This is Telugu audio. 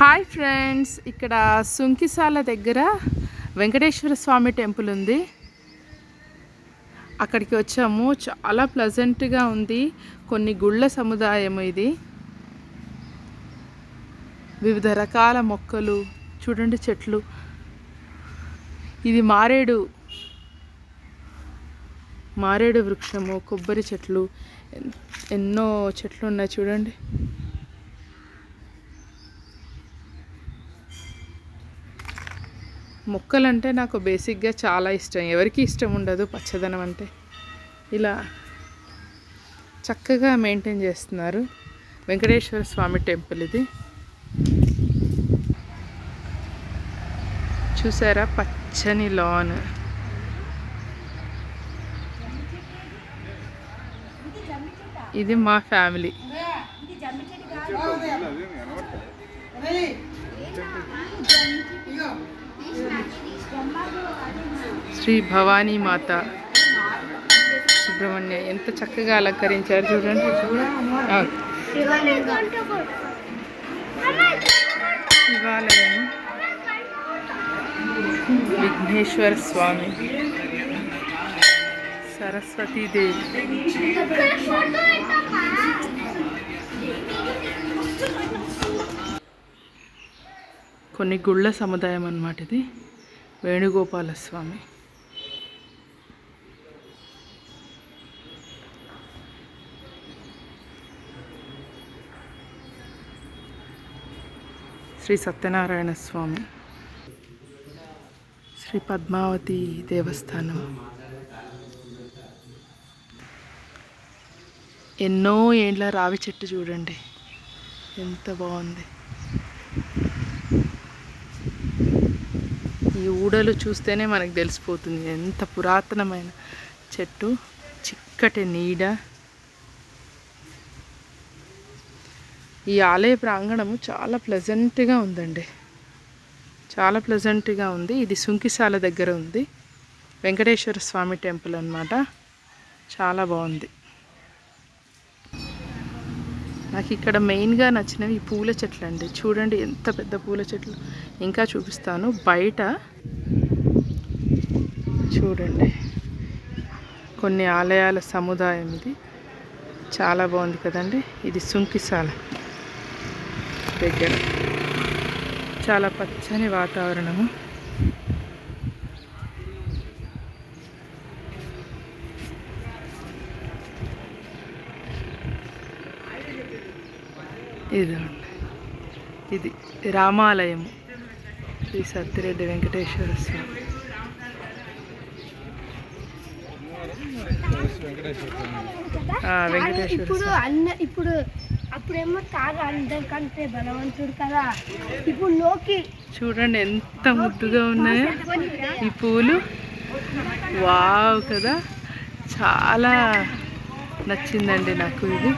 హాయ్ ఫ్రెండ్స్ ఇక్కడ సుంకిసాల దగ్గర వెంకటేశ్వర స్వామి టెంపుల్ ఉంది. అక్కడికి వచ్చాము. చాలా ప్లజెంట్గా ఉంది. కొన్ని గుళ్ళ సముదాయం ఇది. వివిధ రకాల మొక్కలు చూడండి చెట్లు. ఇది మారేడు మారేడు వృక్షము కొబ్బరి చెట్లు ఎన్నో చెట్లు ఉన్నాయి చూడండి. మొక్కలంటే నాకు బేసిక్గా చాలా ఇష్టం. ఎవరికి ఇష్టం ఉండదు పచ్చదనం అంటే. ఇలా చక్కగా మెయింటైన్ చేస్తున్నారు వెంకటేశ్వర స్వామి టెంపుల్ ఇది. చూసారా? పచ్చని లాన్ ఇది మా ఫ్యామిలీ. శ్రీ భవానీ మాత సుబ్రహ్మణ్య ఎంత చక్కగా అలంకరించారు చూడండి ఆ, శివాలయం విఘ్నేశ్వర స్వామి సరస్వతీదేవి కొన్ని గుళ్ళ సముదాయం అన్నమాట ఇది. వేణుగోపాల స్వామి శ్రీ సత్యనారాయణ స్వామి. శ్రీ పద్మావతి దేవస్థానం. ఎన్నో ఏండ్ల రావి చెట్టు చూడండి. ఎంత బాగుంది. ఈ ఊడలు చూస్తేనే మనకు తెలిసిపోతుంది. ఎంత పురాతనమైన చెట్టు చిక్కటి నీడ. ఈ ఆలయ ప్రాంగణము చాలా ప్లెజెంట్గా ఉందండి. చాలా ప్లెజెంట్గా ఉంది. ఇది సుంకిశాల దగ్గర ఉంది. వెంకటేశ్వర స్వామి టెంపుల్ అన్నమాట. చాలా బాగుంది. నాకు ఇక్కడ మెయిన్గా నచ్చినవి ఈ పూల చెట్లు అండి చూడండి ఎంత పెద్ద పూల చెట్లు. ఇంకా చూపిస్తాను. బయట చూడండి. కొన్ని ఆలయాల సముదాయం ఇది. చాలా బాగుంది కదండి. ఇది సుంకిసాల దగ్గర. చాలా పచ్చని వాతావరణము. ఇదండి ఇది రామాలయం శ్రీ సత్యరెడ్డి వెంకటేశ్వర స్వామి. ఆ, వెంకటేశ్వర ఇప్పుడు అన్న ఇప్పుడు అప్పుడేమో తార అందరికంటే బలవంతుడు కదా. ఇప్పుడు లోకి చూడండి ఎంత ముద్దుగా ఉన్నాయో. ఈ పూలు. వావ్ కదా. చాలా నచ్చిందండి నాకు ఇది.